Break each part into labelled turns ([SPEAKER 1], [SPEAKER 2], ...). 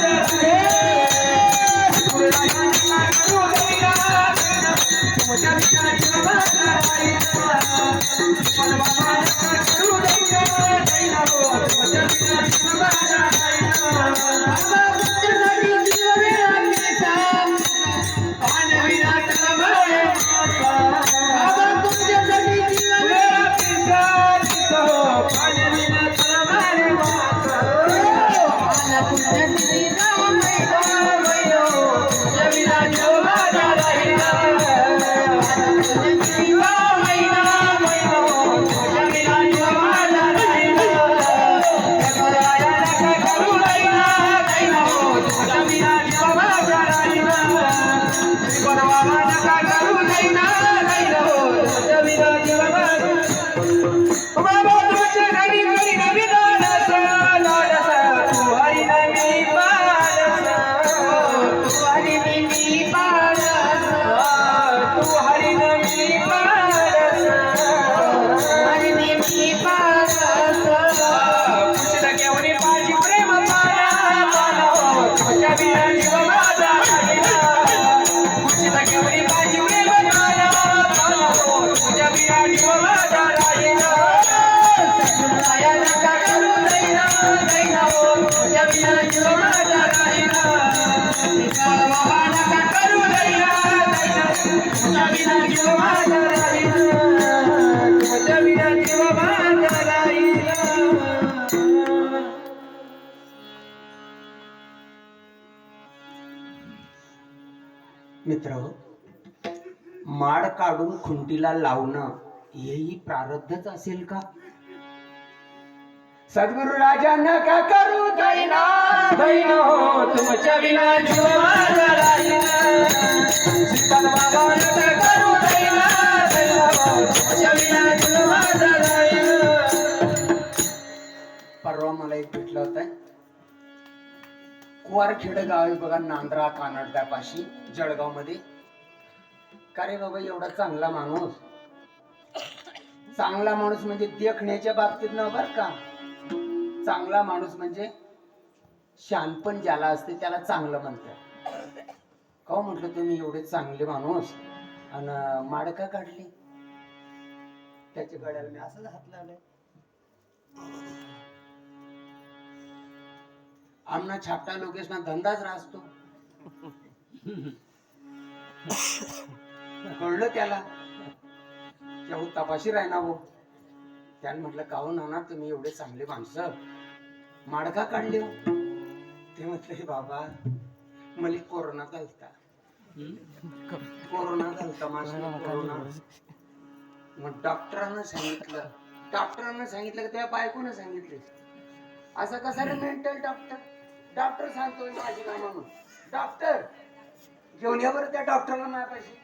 [SPEAKER 1] Thank you. मित्र माड काढून खुंटीला लावणं हेही प्रारब्धच असेल का सद्गुरु राजा नका करू दैना दैन हो तुमच्या विना जीव माझा राहीना. बाबा नका परवा मला एक भेटला होता. कुवारखेड गाव आहे बघा नांद्रा कानडदापाशी जळगावमध्ये का रे बाबा एवढा चांगला माणूस? चांगला माणूस म्हणजे देखण्याच्या बाबतीत न बर का? चांगला माणूस म्हणजे शानपण ज्याला असते त्याला चांगलं म्हणतात. का हो म्हटलं तुम्ही एवढे चांगले माणूस? आणि माडका काढली? त्याच्या गड्याला मी असंच हात लावलाय. आमना छापटा लोकेशना धंदाच राहतो कळलं त्याला? त्याहून तपाशी राही ना हो त्याने म्हटलं काहून ना तुम्ही एवढे चांगले माणसं? माडका काढले हो. ते म्हटलं "हे बाबा मला कोरोना चालता कोरोना चालता माझा कोरोना. मग डॉक्टरांना सांगितलं. डॉक्टरांना सांगितलं की त्या बायकोनं सांगितले. असं कसं रे मेंटल डॉक्टर डॉक्टर सांगतोय माझी ना म्हणून डॉक्टर घेऊन या बरं त्या डॉक्टरला नाही पाहिजे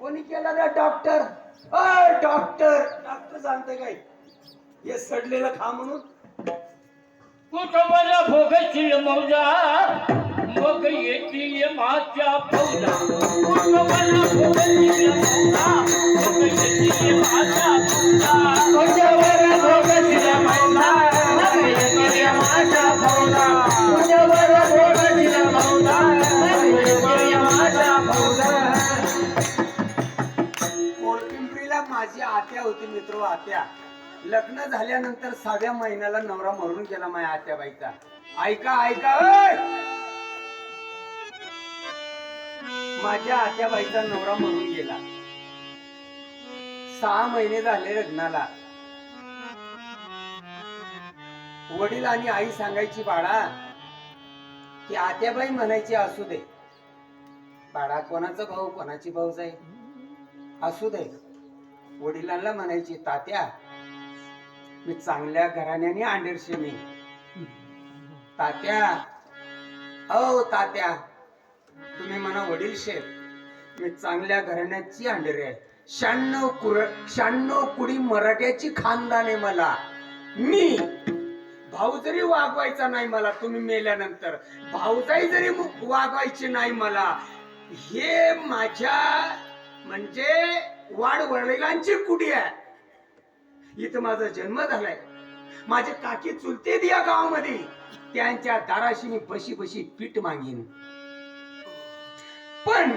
[SPEAKER 1] कोणी केला रे डॉक्टर अ डॉक्टर डॉक्टर सांगते काय? हे सडलेलं खा म्हणून.
[SPEAKER 2] कुटुंबाला भोगशील मौजा. मग येतील माझ्या फौजा कुटुंबाला येतील माझ्या फौजा
[SPEAKER 1] येतील माझ्या फौजा. येतील माझ्या फौजा. कोळपिंपरीला माझी आत्या होती मित्र आत्या लग्न झाल्यानंतर सहाव्या महिन्याला नवरा मरून गेला माझ्या आत्याबाईचा ऐका ऐका माझ्या आत्याबाईचा नवरा मरून गेला. सहा महिने झाले लग्नाला. वडील आणि आई सांगायची बाळा की आत्याबाई म्हणायची असू दे. बाळा कोणाचा भाऊ कोणाची भाऊ जाई असू दे. वडिलांना म्हणायची तात्या मी चांगल्या घराण्याने आंडेरशे मी तात्या औ तात्या तुम्ही म्हणा वडील शेत मी चांगल्या घराण्याची अंडर आहे. शहाण्णव कुर शहाण्णव कुडी मराठ्याची खानदान आहे मला. मी भाऊ जरी वागवायचा नाही मला तुम्ही मेल्यानंतर भाऊजाई जरी वागवायची नाही मला हे माझ्या म्हणजे वाड वडिलांची कुडी आहे. इथं माझा जन्म झालाय. माझे काकी चुलते या गावामध्ये. त्यांच्या दाराशी मी बशी बशी पीठ मागीन. पण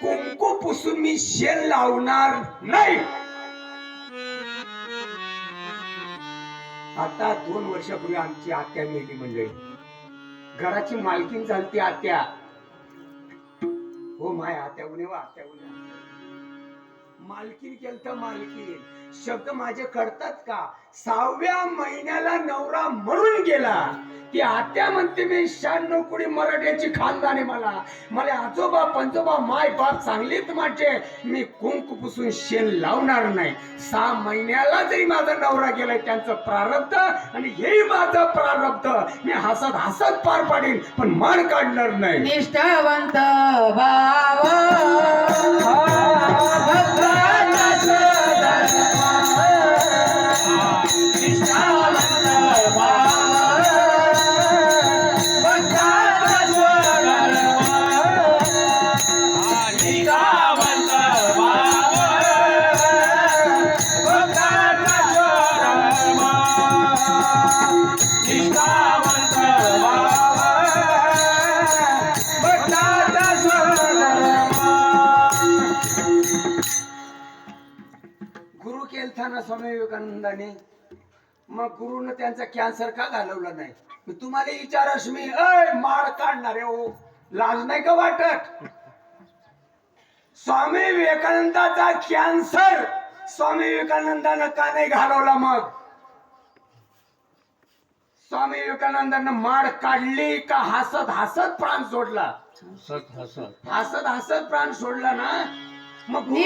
[SPEAKER 1] कुंकू पुसून मी शेल लावणार नाही. आता दोन वर्षापूर्वी आमची आत्या मेली मंडळी. घराची मालकीन झालती आत्या. हो माय आत्या उन्हे वा आत्या उन्हे मालकीन केलं तर मालकीन शब्द माझे कळतात का सहाव्या महिन्याला नवरा मरून गेला ती आत्या म्हणते मी शहाण्णव कुडी मराठ्याची खानदान मला मला आजोबा पंजोबा माय बाप चांगलीच माझे मी कुंकू पुसून शेण लावणार नाही सहा महिन्याला जरी माझा नवरा गेलाय त्यांचं प्रारब्ध आणि हेही माझं प्रारब्ध मी हसत हसत पार पाडीन पण मान काढणार नाही
[SPEAKER 3] निष्ठावंत भाव Krishna ah,
[SPEAKER 1] गुरु केलथाना स्वामी विवेकानंदाने. मग गुरुनं त्यांचा कॅन्सर का घालवला नाही? मी तुम्हाला विचारस मी अय माळ काढणारे हो. लाज नाही का वाटत? स्वामी विवेकानंदाचा कॅन्सर स्वामी विवेकानंदानं का नाही घालवला मग? स्वामी विवेकानंदानं माळ काढली का? हसत हसत प्राण सोडला. हसत हसत प्राण सोडला ना? मग गुरुनं-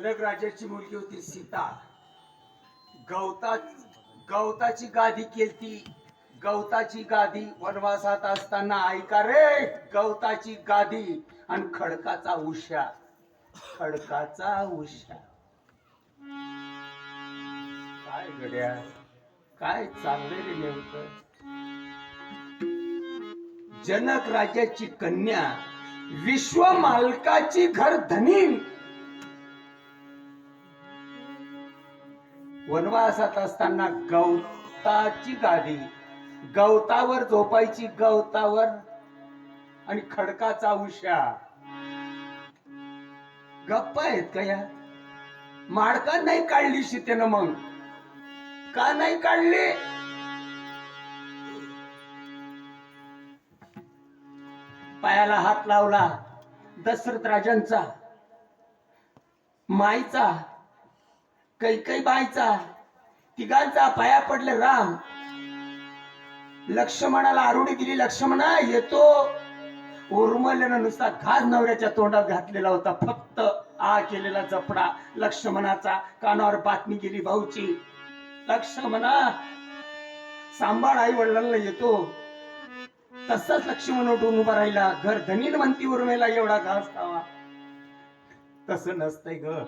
[SPEAKER 1] जनक राजाची मुलगी होती सीता. गवता गवताची गादी केलती. गवताची गादी वनवासात असताना ऐका रे गवताची गादी आणि खडकाचा उशा खडकाचा उशा. काय गड्या काय चाललंय रे नेमकं? जनक राजाची कन्या विश्व मालकाची घर धनी वनवासात असताना गवताची गादी गवतावर झोपायची गवतावर आणि खडकाचा उशा गप्पा आहेत का या? माडका नाही काढली सीतेनं मग? का नाही काढली? पायाला हात लावला दशरथ राजांचा माईचा कैकै बायचा तिघांचा पाया पडले राम. लक्ष्मणाला आरुडी दिली लक्ष्मणा येतो. उर्मल्यानं नुसता घास नवऱ्याच्या तोंडात घातलेला होता. फक्त आ केलेला जपडा लक्ष्मणाचा कानावर बातमी गेली भाऊची. लक्ष्मणा सांभाळ आई वडिलांना येतो. तसाच लक्ष्मण उठून उभा राहिला. घर धनीन म्हणती उर्मेला एवढा घास खावा. तसं नसतंय ग.